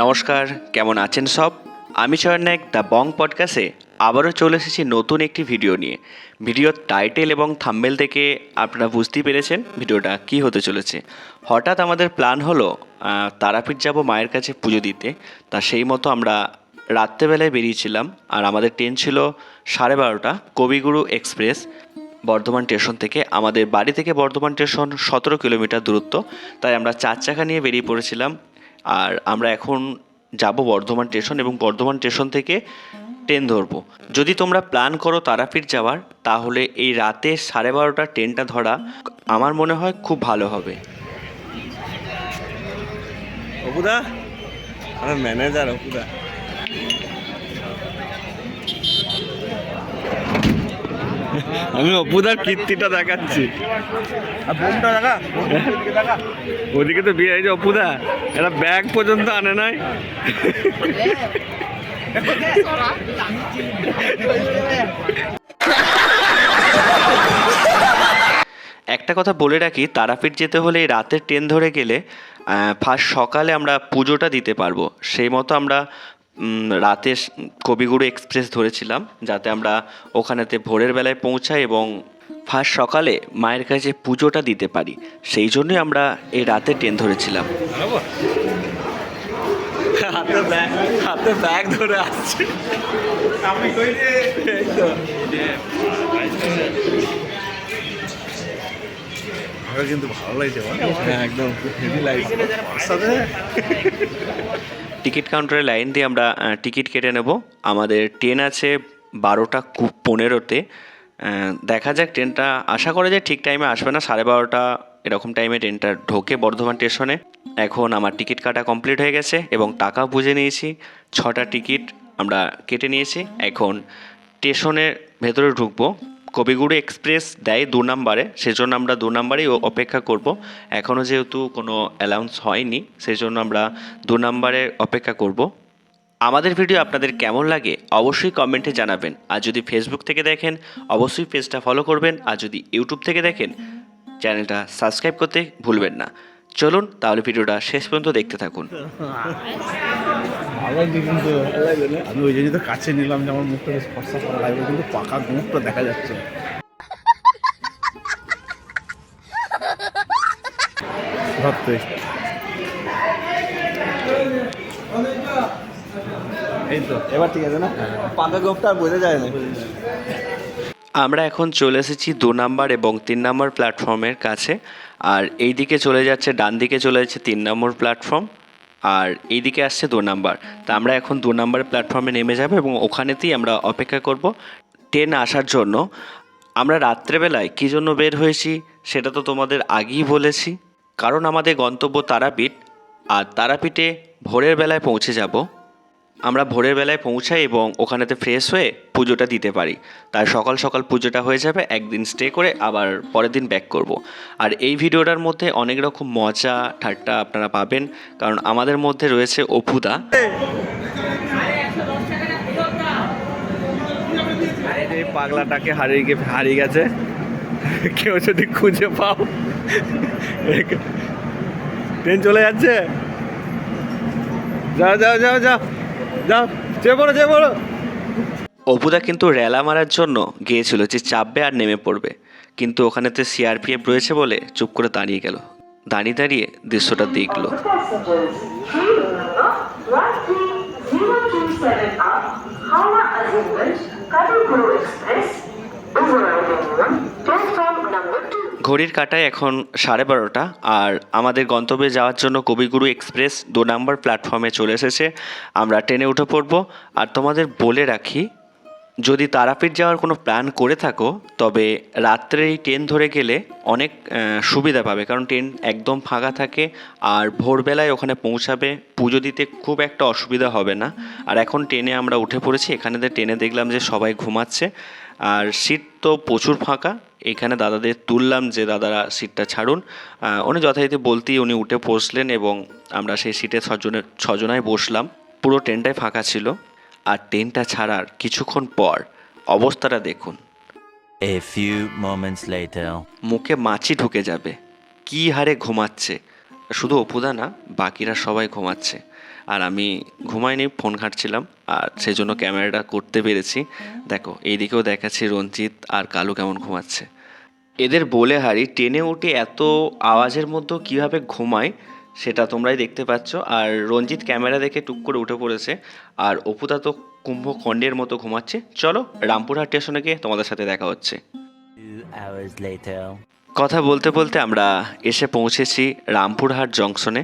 নমস্কার, কেমন আছেন সব? আমি চয়ন নায়ক, দ্য বং পডকাস্টে আবারও চলে এসেছি নতুন একটি ভিডিও নিয়ে। ভিডিওর টাইটেল এবং থাম্বেল থেকে আপনারা বুঝতেই পেরেছেন ভিডিওটা কী হতে চলেছে। হঠাৎ আমাদের প্ল্যান হলো তারাপীঠ যাব মায়ের কাছে পুজো দিতে। তা সেই মতো আমরা রাত্রেবেলায় বেরিয়েছিলাম আর আমাদের ট্রেন ছিল সাড়ে বারোটা, কবিগুরু এক্সপ্রেস, বর্ধমান স্টেশন থেকে। আমাদের বাড়ি থেকে বর্ধমান স্টেশন সতেরো কিলোমিটার দূরত্ব, তাই আমরা চার চাকা নিয়ে বেরিয়ে পড়েছিলাম। আর আমরা এখন যাব বর্ধমান স্টেশন এবং বর্ধমান স্টেশন থেকে ট্রেন ধরবো। যদি তোমরা প্ল্যান করো তারাপীঠ যাওয়ার, তাহলে এই রাতে সাড়ে বারোটা ট্রেনটা ধরা আমার মনে হয় খুব ভালো হবে। অপুদা? আমার ম্যানেজার অপুদা। আমি অপুদার কীর্তিটা দেখাচ্ছি। ওদিকে তো বিয়ে হয়েছে অপুদা একটা ব্যাগ পর্যন্ত আনে নাই। একটা কথা বলে রাখি তারাপীঠ যেতে হলে এই রাতের ট্রেন ধরে গেলে ফার্স্ট সকালে আমরা পুজোটা দিতে পারব। সেই মতো আমরা রাতে কবিগুরু এক্সপ্রেস ধরেছিলাম যাতে আমরা ওখানেতে ভোরের বেলায় পৌঁছাই এবং ফার্স্ট সকালে মায়ের কাছে পুজোটা দিতে পারি। সেই জন্যই আমরা এই রাতে ট্রেন ধরেছিলাম। হাতে ব্যাগ হাতে ব্যাগ ধরে আসছে। এই তো। কিন্তু ভালো লাগছে হ্যাঁ, একদম হেভি লাগছে। সাথে টিকিট কাউন্টারে লাইন দিয়ে আমরা টিকিট কেটে নেব। আমাদের ট্রেন আছে বারোটা পনেরোতে। দেখা যাক ট্রেনটা, আশা করা যায় ঠিক টাইমে আসবে না। সাড়ে বারোটা এরকম টাইমে ট্রেনটা ঢোকে বর্ধমান স্টেশনে। এখন আমার টিকিট কাটা কমপ্লিট হয়ে গেছে এবং টাকা বুঝে নিয়েছি। ছটা টিকিট আমরা কেটে নিয়েছি। এখন স্টেশনের ভেতরে ঢুকবো। কবিগুরু এক্সপ্রেস দেয় দু নম্বরে, সেজন্য আমরা দু নম্বরেই অপেক্ষা করব। এখনও যেহেতু কোনো অ্যালাউন্স হয়নি সেই জন্য আমরা দু নম্বরে অপেক্ষা করব। আমাদের ভিডিও আপনাদের কেমন লাগে অবশ্যই কমেন্টে জানাবেন। আর যদি ফেসবুক থেকে দেখেন, অবশ্যই পেজটা ফলো করবেন। আর যদি ইউটিউব থেকে দেখেন চ্যানেলটা সাবস্ক্রাইব করতে ভুলবেন না। চলুন, তাহলে ভিডিওটা শেষ পর্যন্ত দেখতে থাকুন। ভালো লাগছে কিন্তু আমি ওই জন্য তো কাছে নিলাম যে আমার মুখটা বেশ ফর্সা করা লাগবে কিন্তু পাকা মুখটা দেখা যাচ্ছে। এই তো। এবার ঠিক আছে না? পাকা গোপটা আর বোঝা যায় না। আমরা এখন চলে এসেছি দু নাম্বার এবং তিন নাম্বার প্ল্যাটফর্মের কাছে। আর এই দিকে চলে যাচ্ছে ডান দিকে চলে যাচ্ছে তিন নম্বর প্ল্যাটফর্ম আর এইদিকে আসছে দু নাম্বার। তা আমরা এখন দু নাম্বার প্ল্যাটফর্মে নেমে যাব এবং ওখানেতেই আমরা অপেক্ষা করব ট্রেন আসার জন্য। আমরা রাত্রেবেলায় কী জন্য বের হয়েছি সেটা তো তোমাদের আগেই বলেছি। কারণ আমাদের গন্তব্য তারাপীঠ, আর তারাপীঠে ভোরের বেলায় পৌঁছে যাব। আমরা ভোরের বেলায় পৌঁছাই এবং ওখানেতে ফ্রেশ হয়ে পুজোটা দিতে পারি। তাই সকাল সকাল পুজোটা হয়ে যাবে, একদিন স্টে করে আবার পরের দিন ব্যাক করব। আর এই ভিডিওটার মধ্যে অনেক রকম মজা, ঠাট্টা আপনারা পাবেন, কারণ আমাদের মধ্যে রয়েছে অপুদা। এই পাগলাটাকে হারিয়ে গে হারিয়ে গেছে, কেউ যদি খুঁজে পাও। ট্রেন চলে যাচ্ছে। যাও যাও যাও যাও। যাও অপুদা কিন্তু রেলা মারার জন্য গিয়েছিল যে চাপবে আর নেমে পড়বে কিন্তু ওখানে ওখানেতে সিআরপিএফ রয়েছে বলে চুপ করে দাঁড়িয়ে গেল দাঁড়িয়ে দাঁড়িয়ে দৃশ্যটা দেখল passengers, train number 13027 up, Howrah Azimuddin, Kaduguru Express, ঘড়ির কাটায় এখন সাড়ে বারোটা আর আমাদের গন্তব্যে যাওয়ার জন্য কবিগুরু এক্সপ্রেস দু নম্বর প্ল্যাটফর্মে চলে এসেছে। আমরা ট্রেনে উঠে পড়ব। আর তোমাদের বলে রাখি, যদি তারাপীঠ যাওয়ার কোনো প্ল্যান করে থাকো, তবে রাত্রে এই ট্রেন ধরে গেলে অনেক সুবিধা পাবে। কারণ ট্রেন একদম ফাঁকা থাকে আর ভোরবেলায় ওখানে পৌঁছাবে। পুজো দিতে খুব একটা অসুবিধা হবে না। আর এখন ট্রেনে আমরা উঠে পড়েছি। এখানে ট্রেনে দেখলাম যে সবাই ঘুমাচ্ছে। আর সিট তো প্রচুর ফাঁকা। এখানে দাদাদের তুললাম যে দাদারা সিটটা ছাড়ুন। উনি যথারীতি বলতেই উনি উঠে বসলেন এবং আমরা সেই সিটে ছজনে ছজনায় বসলাম। পুরো ট্রেনটাই ফাঁকা ছিল। আর ট্রেনটা ছাড়ার কিছুক্ষণ পর অবস্থাটা দেখুন। A few moments later. মুখে মাছি ঢুকে যাবে। কি হারে ঘুমাচ্ছে। শুধু অপুদা না বাকিরা সবাই ঘুমাচ্ছে। আর আমি ঘুমাইনি ফোন ঘাঁটছিলাম আর সেই জন্য ক্যামেরাটা করতে পেরেছি। দেখো এইদিকেও দেখাচ্ছি রঞ্জিত আর কালু কেমন ঘুমাচ্ছে। এদের বলে হারি ট্রেনে উঠে এত আওয়াজের মধ্যেও কীভাবে ঘুমায় সেটা তোমরাই দেখতে পাচ্ছ। আর রঞ্জিত ক্যামেরা দেখে টুক করে উঠে পড়েছে আর অপুদা তো কুম্ভখণ্ডের মতো ঘুমাচ্ছে। চলো রামপুরহাট স্টেশনে গিয়ে তোমাদের সাথে দেখা হচ্ছে। কথা বলতে বলতে আমরা এসে পৌঁছেছি রামপুরহাট জংশনে।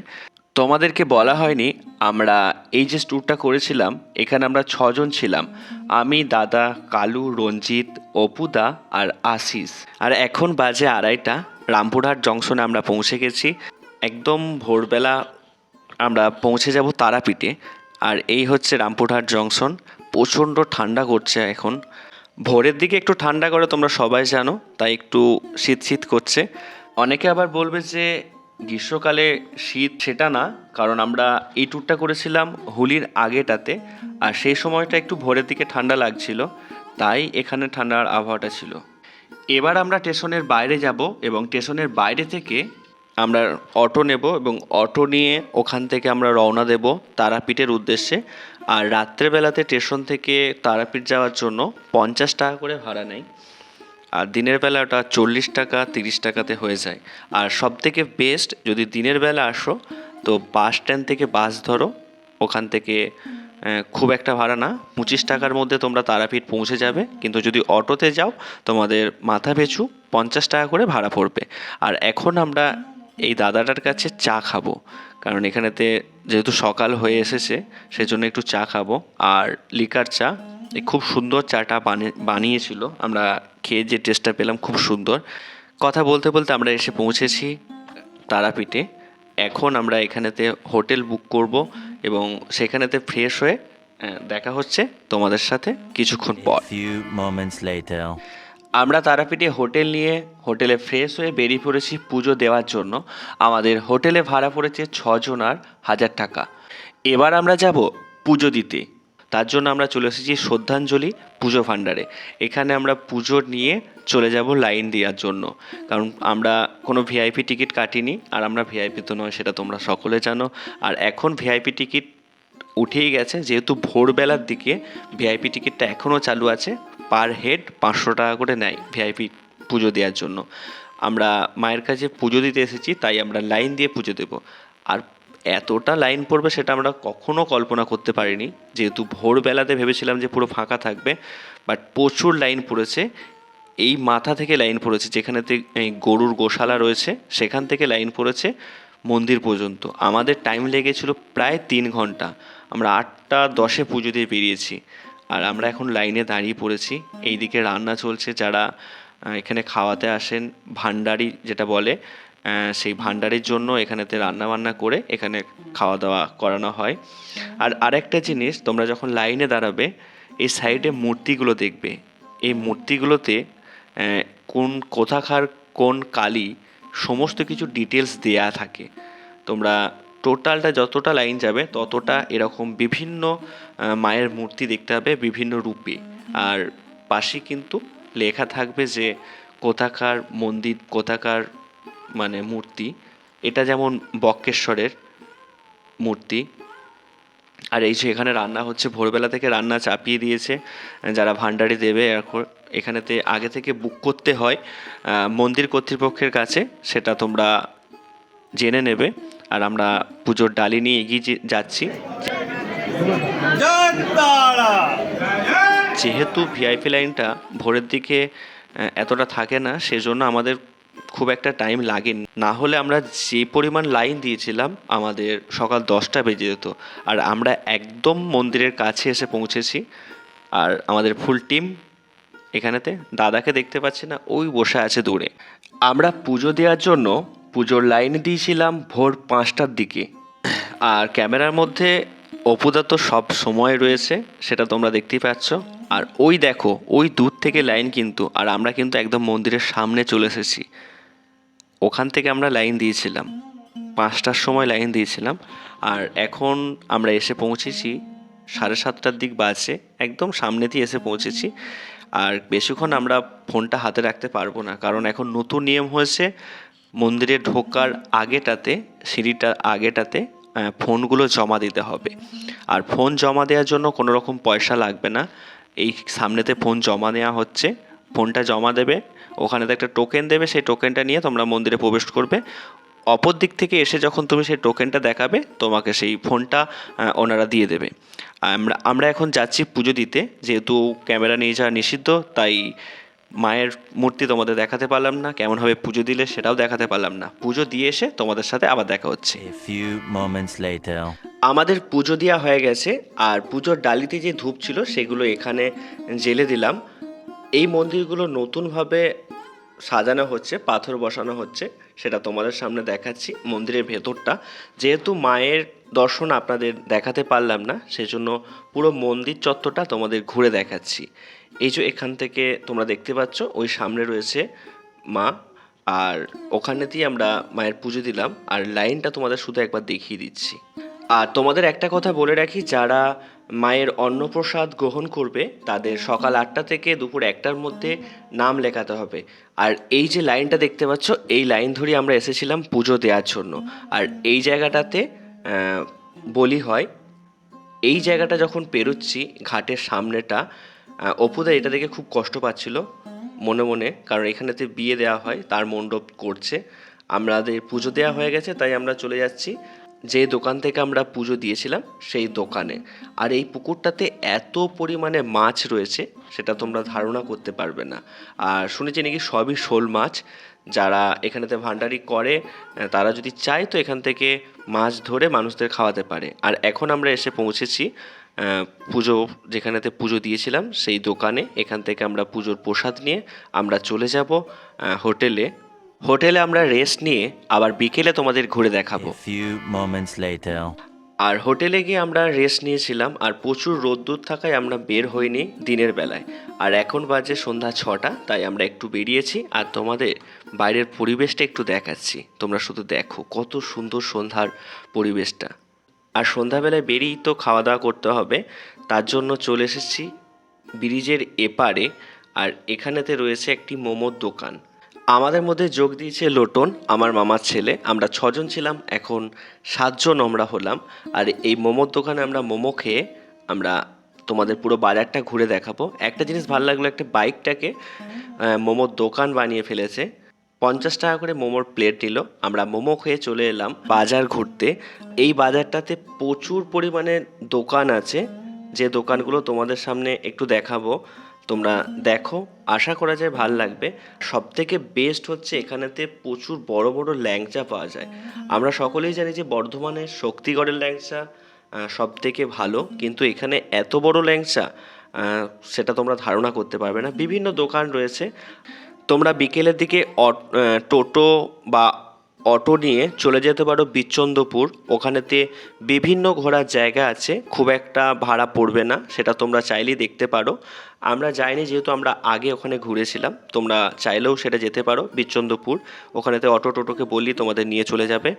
তোমাদেরকে বলা হয়নি, আমরা এই যে ট্যুরটা করেছিলাম, এখানে আমরা ছজন ছিলাম। আমি, দাদা, কালু, রঞ্জিত, অপুদা আর আশিস। আর এখন বাজে আড়াইটা, রামপুরহাট জংশনে আমরা পৌঁছে গেছি। একদম ভোরবেলা আমরা পৌঁছে যাব তারাপীঠে। আর এই হচ্ছে রামপুরহাট জংশন। প্রচণ্ড ঠান্ডা করছে এখন। ভোরের দিকে একটু ঠান্ডা করে তোমরা সবাই জানো, তাই একটু শীত শীত করছে। অনেকে আবার বলবে যে গ্রীষ্মকালে শীত সেটা না, কারণ আমরা এই ট্যুরটা করেছিলাম হোলির আগেটাতে, আর সেই সময়টা একটু ভোরের দিকে ঠান্ডা লাগছিল, তাই এখানে ঠান্ডার আবহাওয়াটা ছিল। এবার আমরা স্টেশনের বাইরে যাব এবং স্টেশনের বাইরে থেকে আমরা অটো নেব এবং অটো নিয়ে ওখান থেকে আমরা রওনা দেব তারাপীঠের উদ্দেশ্যে। আর রাত্রেবেলাতে স্টেশন থেকে তারাপীঠ যাওয়ার জন্য পঞ্চাশ টাকা করে ভাড়া নেয় আর দিনের বেলা ওটা চল্লিশ টাকা, তিরিশ টাকাতে হয়ে যায়। আর সব থেকে বেস্ট যদি দিনের বেলা আসো, তো বাস স্ট্যান্ড থেকে বাস ধরো, ওখান থেকে খুব একটা ভাড়া না, পঁচিশ টাকার মধ্যে তোমরা তারাপীঠ পৌঁছে যাবে। কিন্তু যদি অটোতে যাও, তোমাদের মাথা পিছু পঞ্চাশ টাকা করে ভাড়া পড়বে। আর এখন আমরা এই দাদাটার কাছে চা খাব, কারণ এখানেতে যেহেতু সকাল হয়ে এসেছে, সেজন্য একটু চা খাব। আর লিকার চা খুব সুন্দর চাটা বানিয়ে বানিয়েছিল। আমরা খেয়ে যে টেস্টটা পেলাম খুব সুন্দর। কথা বলতে বলতে আমরা এসে পৌঁছেছি তারাপীঠে। এখন আমরা এখানেতে হোটেল বুক করব এবং সেখানেতে ফ্রেশ হয়ে দেখা হচ্ছে তোমাদের সাথে কিছুক্ষণ পর। আমরা তারাপীঠে হোটেল নিয়ে হোটেলে ফ্রেশ হয়ে বেরিয়ে পড়েছি পুজো দেওয়ার জন্য। আমাদের হোটেলে ভাড়া পড়েছে ছজন আর হাজার টাকা। এবার আমরা যাব পুজো দিতে। তার জন্য আমরা চলে এসেছি শ্রদ্ধাঞ্জলি পুজো ভাণ্ডারে। এখানে আমরা পুজো নিয়ে চলে যাব লাইন দেওয়ার জন্য। কারণ আমরা কোনো ভিআইপি টিকিট কাটিনি, আর আমরা ভিআইপি তো নয়, সেটা তোমরা সকলে জানো। আর এখন ভিআইপি টিকিট উঠেই গেছে, যেহেতু ভোরবেলার দিকে ভিআইপি টিকিটটা এখনও চালু আছে, পার হেড পাঁচশো টাকা করে নেয় ভিআইপি পুজো দেওয়ার জন্য। আমরা মায়ের কাছে পুজো দিতে এসেছি, তাই আমরা লাইন দিয়ে পুজো দেব। আর এতটা লাইন পড়বে সেটা আমরা কখনো কল্পনা করতে পারিনি। যেহেতু ভোরবেলাতে ভেবেছিলাম যে পুরো ফাঁকা থাকবে বাট প্রচুর লাইন পড়েছে। এই মাথা থেকে লাইন পড়েছে যেখানেতে এই গরুর গোশালা রয়েছে, সেখান থেকে লাইন পড়েছে মন্দির পর্যন্ত। আমাদের টাইম লেগেছিল প্রায় তিন ঘণ্টা। আমরা আটটা দশে পুজো দিয়ে বেরিয়েছি, আর আমরা এখন লাইনে দাঁড়িয়ে পড়েছি। এইদিকে রান্না চলছে, যারা এখানে খাওয়াতে আসেন, ভান্ডারি যেটা বলে সেই ভান্ডারির জন্য এখানেতে রান্না বান্না করে এখানে খাওয়া দাওয়া করানো হয়। আর আরেকটা জিনিস, তোমরা যখন লাইনে দাঁড়াবে, এই সাইডে মূর্তিগুলো দেখবে। এই মূর্তিগুলোতে কোন কোথাকার কোন কালী সমস্ত কিছু ডিটেলস দেয়া থাকে। তোমরা টোটালটা যতটা লাইন যাবে, ততটা এরকম বিভিন্ন মায়ের মূর্তি দেখতে হবে বিভিন্ন রূপে। আর পাশে কিন্তু লেখা থাকবে যে কোথাকার মন্দির, কোথাকার মানে মূর্তি এটা যেমন বক্রেশ্বরের মূর্তি আর এই যে এখানে রান্না হচ্ছে ভোরবেলা থেকে রান্না চাপিয়ে দিয়েছে যারা ভান্ডারি দেবে এখন এখানেতে আগে থেকে বুক করতে হয় মন্দির কর্তৃপক্ষের কাছে সেটা তোমরা জেনে নেবে আর আমরা পুজোর ডালি নিয়ে এগিয়ে যাচ্ছি। যেহেতু ভিআইপি লাইনটা ভোরের দিকে এতটা থাকে না সেজন্য আমাদের খুব একটা টাইম লাগে না হলে আমরা যে পরিমাণ লাইন দিয়েছিলাম, আমাদের সকাল দশটা বেজে যেত। আর আমরা একদম মন্দিরের কাছে এসে পৌঁছেছি। আর আমাদের ফুল টিম এখানেতে, দাদাকে দেখতে পাচ্ছি না, ওই বসে আছে দূরে। আমরা পুজো দেওয়ার জন্য পুজোর লাইন দিয়েছিলাম ভোর পাঁচটার দিকে। আর ক্যামেরার মধ্যে অপুদা তো সব সময় রয়েছে, সেটা তোমরা দেখতেই পাচ্ছ। আর ওই দেখো, ওই দূর থেকে লাইন কিন্তু, আর আমরা কিন্তু একদম মন্দিরের সামনে চলে এসেছি। ওখান থেকে আমরা লাইন দিয়েছিলাম। পাঁচটার সময় লাইন দিয়েছিলাম। আর এখন আমরা এসে পৌঁছেছি, সাড়ে সাতটার দিক বাজে, একদম সামনে দিয়ে এসে পৌঁছেছি। আর বেশিক্ষণ আমরা ফোনটা হাতে রাখতে পারব না, কারণ এখন নতুন নিয়ম হয়েছে, মন্দিরে ঢোকার আগেটাতে, সিঁড়িটার আগেটাতে ফোনগুলো জমা দিতে হবে। আর ফোন জমা দেওয়ার জন্য কোনো রকম পয়সা লাগবে না। এই সামনেতে ফোন জমা নেওয়া হচ্ছে, ফোনটা জমা দেবে ওখানে তো একটা টোকেন দেবে সেই টোকেনটা নিয়ে তোমরা মন্দিরে প্রবেশ করবে। অপর দিক থেকে এসে যখন তুমি সেই টোকেনটা দেখাবে তোমাকে সেই ফোনটা ওনারা দিয়ে দেবে। আমরা আমরা এখন যাচ্ছি পুজো দিতে যেহেতু ক্যামেরা নিয়ে যাওয়া নিষিদ্ধ তাই মায়ের মূর্তি তোমাদের দেখাতে পারলাম না কেমনভাবে পুজো দিলে সেটাও দেখাতে পারলাম না। পুজো দিয়ে এসে তোমাদের সাথে আবার দেখা হচ্ছে। আমাদের পুজো দেওয়া হয়ে গেছে আর পুজোর ডালিতে যে ধূপ ছিল সেগুলো এখানে জেলে দিলাম। এই মন্দিরগুলো নতুনভাবে সাজানো হচ্ছে, পাথর বসানো হচ্ছে, সেটা তোমাদের সামনে দেখাচ্ছি মন্দিরের ভেতরটা। যেহেতু মায়ের দর্শন আপনাদের দেখাতে পারলাম না, সেজন্য পুরো মন্দির চত্বরটা তোমাদের ঘুরে দেখাচ্ছি। এই যে এখান থেকে তোমরা দেখতে পাচ্ছ, ওই সামনে রয়েছে মা, আর ওখানেতেই আমরা মায়ের পুজো দিলাম, আর লাইনটা তোমাদের শুধু একবার দেখিয়ে দিচ্ছি। আর তোমাদের একটা কথা বলে রাখি, যারা মায়ের অন্নপ্রসাদ গ্রহণ করবে, তাদের সকাল আটটা থেকে দুপুর একটার মধ্যে নাম লেখাতে হবে। আর এই যে লাইনটা দেখতে পাচ্ছ, এই লাইন ধরেই আমরা এসেছিলাম পুজো দেওয়ার জন্য। আর এই জায়গাটাতে বলি হয়, এই জায়গাটা যখন পেরোচ্ছি ঘাটের সামনেটা অপুদা এটা দেখে খুব কষ্ট পাচ্ছিল, মনে মনে, কারণ এখানেতে বিয়ে দেওয়া হয়, তার মণ্ডপ করছে। আমাদের পুজো দেওয়া হয়ে গেছে, তাই আমরা চলে যাচ্ছি। যে দোকান থেকে আমরা পুজো দিয়েছিলাম, সেই দোকানে। আর এই পুকুরটাতে এত পরিমাণে মাছ রয়েছে, সেটা তোমরা ধারণা করতে পারবে না। আর শুনেছি নাকি সবই শোল মাছ। যারা এখানেতে ভান্ডারি করে তারা যদি চায় তো এখান থেকে মাছ ধরে মানুষদের খাওয়াতে পারে। আর এখন আমরা এসে পৌঁছেছি পুজো যেখানেতে পুজো দিয়েছিলাম, সেই দোকানে। এখান থেকে আমরা পুজোর প্রসাদ নিয়ে আমরা চলে যাব হোটেলে। হোটেলে আমরা রেস্ট নিয়ে আবার বিকেলে তোমাদের ঘুরে দেখাবো. আর হোটেলে গিয়ে আমরা রেস্ট নিয়েছিলাম আর প্রচুর রোদ্দুর থাকায় আমরা বের হইনি দিনের বেলায়। আর এখন বাজে সন্ধ্যা ছটা তাই আমরা একটু বেরিয়েছি আর তোমাদের বাইরের পরিবেশটা একটু দেখাচ্ছি। তোমরা শুধু দেখো কত সুন্দর সন্ধ্যার পরিবেশটা। আর সন্ধ্যাবেলায় বেরিয়েই তো খাওয়া দাওয়া করতে হবে তার জন্য চলে এসেছি ব্রিজের এপারে আর এখানেতে রয়েছে একটি মোমোর দোকান। আমাদের মধ্যে যোগ দিয়েছে লোটন আমার মামার ছেলে। আমরা ছজন ছিলাম এখন সাতজন আমরা হলাম। আর এই মোমোর দোকানে আমরা মোমো খেয়ে আমরা তোমাদের পুরো বাজারটা ঘুরে দেখাবো। একটা জিনিস ভালো লাগল একটা বাইকটাকে মোমোর দোকান বানিয়ে ফেলেছে। পঞ্চাশ টাকা করে মোমোর প্লেট নিল আমরা মোমো খেয়ে চলে এলাম বাজার ঘুরতে। এই বাজারটাতে প্রচুর পরিমাণে দোকান আছে। যে দোকানগুলো তোমাদের সামনে একটু দেখাবো। তোমরা দেখো, আশা করা যায় ভালো লাগবে। সব থেকে বেস্ট হচ্ছে এখানেতে প্রচুর বড় বড় ল্যাংচা পাওয়া যায়। আমরা সকলেই জানি যে বর্ধমানের শক্তিগড়ের ল্যাংচা সব থেকে ভালো। কিন্তু এখানে এত বড় ল্যাংচা সেটা তোমরা ধারণা করতে পারবে না। বিভিন্ন দোকান রয়েছে। তোমরা বিকেলের দিকে টোটো বা অটো নিয়ে চলে যেতে পারো বিচ্চন্দপুর ওখানেতে বিভিন্ন ঘোরার জায়গা আছে, খুব একটা ভাড়া পড়বে না, সেটা তোমরা চাইলেই দেখতে পারো। আমরা যাইনি যেহেতু আমরা আগে ওখানে ঘুরেছিলাম, তোমরা চাইলেও সেটা যেতে পারো বিচ্চন্দপুর ওখানেতে অটো টোটোকে বললি তোমাদের নিয়ে চলে যাবে।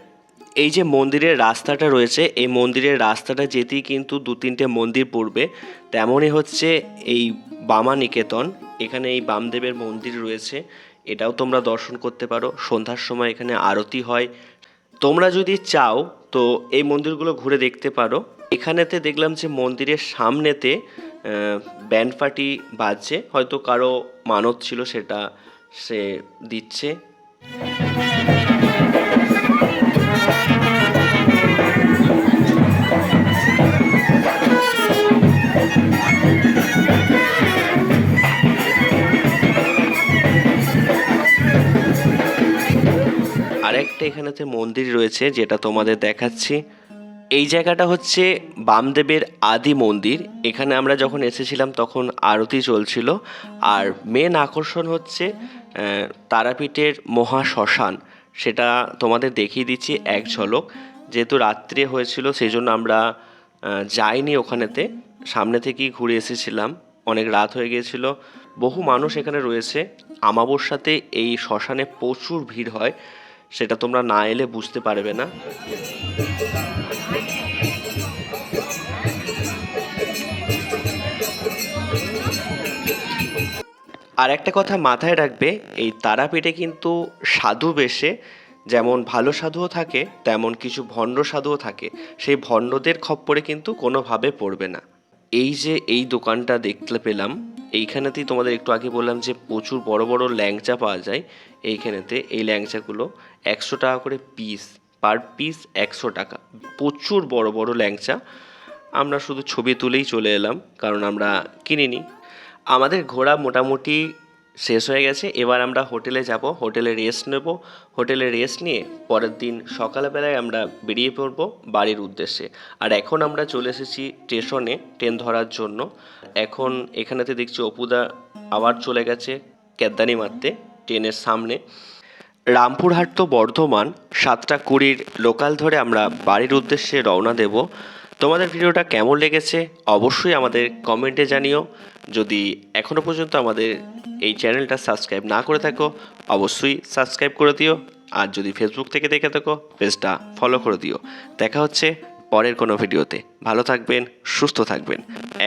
এই যে মন্দিরের রাস্তাটা রয়েছে, এই মন্দিরের রাস্তাটা যেতেই কিন্তু দু তিনটে মন্দির পড়বে। তেমনই হচ্ছে এই বামা নিকেতন, এখানে এই বামদেবের মন্দির রয়েছে। এটাও তোমরা দর্শন করতে পারো। সন্ধ্যার সময় এখানে আরতি হয়। তোমরা যদি চাও, তো এই মন্দিরগুলো ঘুরে দেখতে পারো। এখানেতে দেখলাম যে মন্দিরের সামনেতে ব্যান্ড পার্টি বাজছে। হয়তো কারও মানত ছিল সেটা সে দিচ্ছে। আরেকটা এখানেতে মন্দির রয়েছে, যেটা তোমাদের দেখাচ্ছি, এই জায়গাটা হচ্ছে বামদেবের আদি মন্দির। এখানে আমরা যখন এসেছিলাম তখন আরতি চলছিল, আর মেন আকর্ষণ হচ্ছে তারাপীঠের মহা শ্মশান। সেটা তোমাদের দেখিয়ে দিচ্ছি এক ঝলক। যেহেতু রাত্রে হয়েছিল সেই জন্য আমরা যাইনি ওখানেতে। সামনে থেকেই ঘুরে এসেছিলাম। অনেক রাত হয়ে গিয়েছিল। বহু মানুষ এখানে রয়েছে। আমাবস্যাতে এই শ্মশানে প্রচুর ভিড় হয়। সেটা তোমরা না এলে বুঝতে পারবে না। আর একটা কথা মাথায় রাখবে, এই তারাপীঠে কিন্তু সাধু বেশে, যেমন ভালো সাধুও থাকে, তেমন কিছু ভণ্ড সাধুও থাকে। সেই ভণ্ডদের খপ্পরে কিন্তু কোনোভাবে পড়বে না। এই যে এই দোকানটা দেখতে পেলাম, এইখানেতেই তোমাদের একটু আগে বললাম যে প্রচুর বড় বড় ল্যাংচা পাওয়া যায়। এইখানেতে এই ল্যাংচাগুলো একশো টাকা করে পিস পার পিস একশো টাকা। প্রচুর বড় বড় ল্যাংচা। আমরা শুধু ছবি তুলেই চলে এলাম, কারণ আমরা কিনিনি। আমাদের ঘোরা মোটামুটি শেষ হয়ে গেছে। এবার আমরা হোটেলে যাব। হোটেলে রেস্ট নেব। হোটেলে রেস্ট নিয়ে পরের দিন সকালবেলায় আমরা বেরিয়ে পড়ব বাড়ির উদ্দেশ্যে। আর এখন আমরা চলে এসেছি স্টেশনে ট্রেন ধরার জন্য। এখন এখানেতে দেখছি অপুদা আবার চলে গেছে ক্যাদ্দানি মারতে ট্রেনের সামনে। রামপুরহাট তো বর্ধমান, সাতটা কুড়ির লোকাল ধরে আমরা বাড়ির উদ্দেশ্যে রওনা দেব। তোমাদের ভিডিওটা কেমন লেগেছে? অবশ্যই আমাদের কমেন্টে জানিও। যদি এখনও পর্যন্ত আমাদের এই চ্যানেলটা সাবস্ক্রাইব না করে থাকো অবশ্যই সাবস্ক্রাইব করে দিও। আর যদি ফেসবুক থেকে দেখে থাকো পেজটা ফলো করে দিও। দেখা হচ্ছে পরের কোনো ভিডিওতে। ভালো থাকবেন সুস্থ থাকবেন।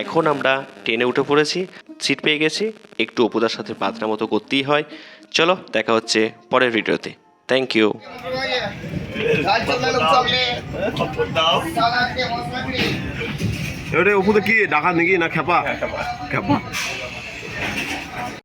এখন আমরা ট্রেনে উঠে পড়েছি সিট পেয়ে গেছি। একটু অপুদার সাথে পাতরা মতো করতেই হয়। চলো দেখা হচ্ছে পরের ভিডিওতে। থ্যাংক ইউ এবারে ওপরে কি ডাকা নাকি না খেপা খেপা